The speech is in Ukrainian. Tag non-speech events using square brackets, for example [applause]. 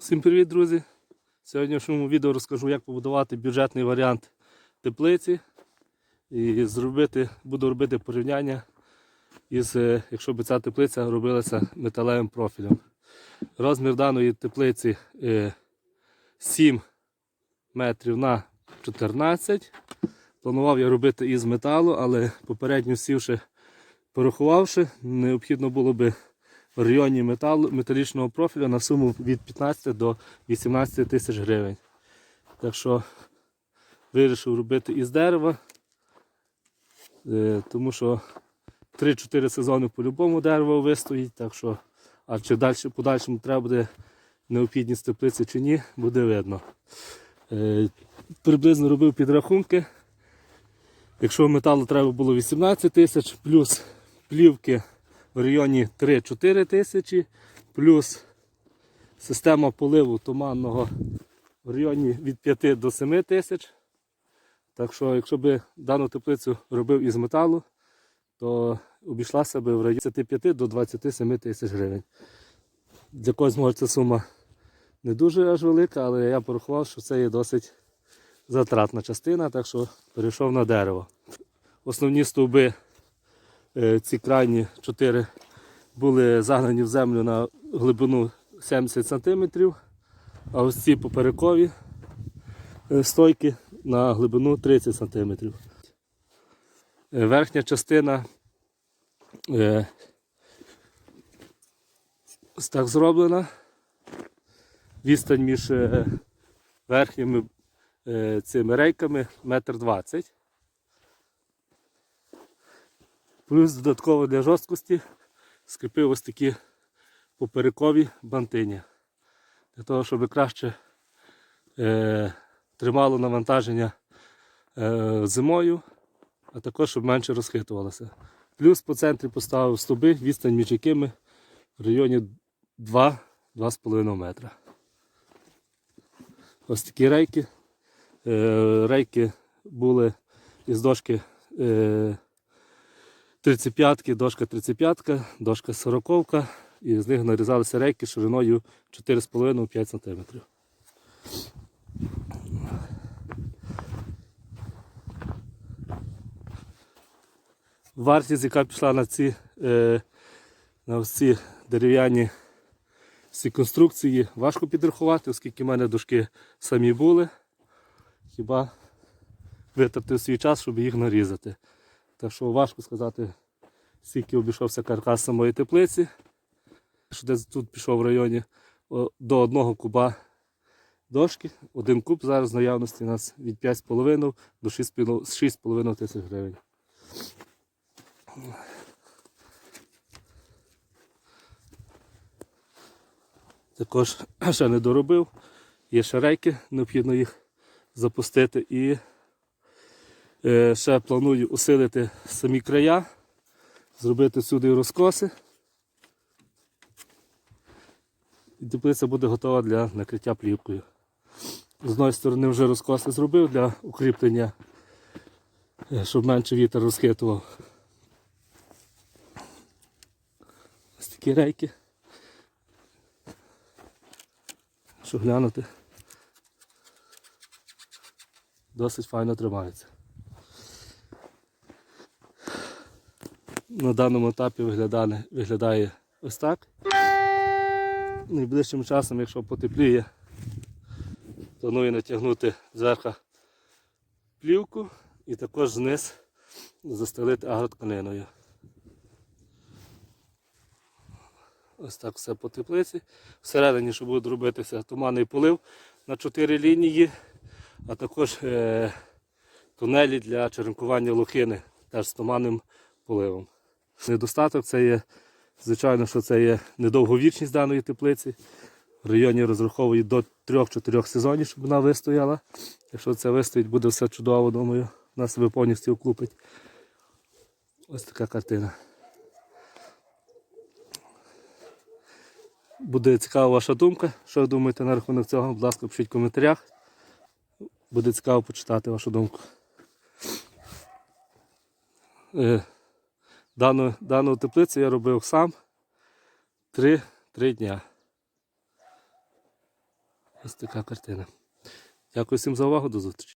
Всім привіт, друзі! В сьогоднішньому відео розкажу, як побудувати бюджетний варіант теплиці і зробити, буду робити порівняння із, е, якщо б ця теплиця робилася металевим профілем. Розмір даної теплиці е, 7 метрів на 14. Планував я робити із металу, але попередньо сівши, порахувавши, необхідно було би в районі металу, металічного профілю на суму від 15 до 18 тисяч гривень. Так що вирішив робити із дерева, е, тому що 3-4 сезони по-любому дерево вистоїть, так що, а чи далі, подальшому треба буде необхідність теплиці чи ні, буде видно. Е, Приблизно робив підрахунки. Якщо металу треба було 18 тисяч, плюс плівки в районі 3-4 тисячі, плюс система поливу туманного в районі від 5 до 7 тисяч. Так що, якщо б дану теплицю робив із металу, то обійшлася б в районі 25 до 27 тисяч гривень. Для когось може ця сума не дуже аж велика, але я порахував, що це є досить затратна частина, так що перейшов на дерево. Основні стовби ці крайні 4 були загнані в землю на глибину 70 см, а ось ці поперекові е, стойки на глибину 30 см. Е, Верхня частина е, так зроблена. Відстань між е, верхніми е, цими рейками 1,20 м. Плюс додатково для жорсткості скріпив ось такі поперекові бантині. Для того, щоб краще е, тримало навантаження е, зимою, а також щоб менше розхитувалося. Плюс по центрі поставив стовби, відстань між якими в районі 2-2,5 метра. Ось такі рейки. Е, рейки були із дошки. Е, 35-ки, дошка 35-ка, дошка 40-ка, і з них нарізалися рейки шириною 4,5-5 см. Вартість, яка пішла на ці, е, на ці дерев'яні всі конструкції, важко підрахувати, оскільки в мене дошки самі були. Хіба витратив свій час, щоб їх нарізати. Так що важко сказати, скільки обійшовся каркас самої теплиці. Що десь тут пішов в районі до одного куба дошки. Один куб зараз в наявності у нас від 5,5 до 6,5 тисяч гривень. Також [clears throat] ще не доробив. Є ще рейки, необхідно їх запустити і Ще планую усилити самі края, зробити сюди розкоси. І теплиця буде готова для накриття плівкою. З одної сторони вже розкоси зробив для укріплення, е, щоб менше вітер розхитував. Ось такі рейки. Щоб глянути. Досить файно тримаються. На даному етапі виглядає, виглядає ось так. Найближчим часом, якщо потепліє, планую натягнути зверху плівку і також вниз застелити агротканиною. Ось так все по теплиці. Всередині, що буде робитися туманний полив на 4 лінії, а також е- тунелі для черенкування лохини теж з туманним поливом. Недостаток це є, звичайно, що це є недовговічність даної теплиці. В районі розраховують до 3-4 сезонів, щоб вона вистояла. Якщо це вистоїть, буде все чудово, думаю, вона себе повністю окупить. Ось така картина. Буде цікава ваша думка. Що ви думаєте на рахунок цього? Будь ласка, пишіть в коментарях. Буде цікаво почитати вашу думку. Дану, дану теплицю я робив сам 3, 3 дня. Ось така картина. Дякую всім за увагу, до зустрічі.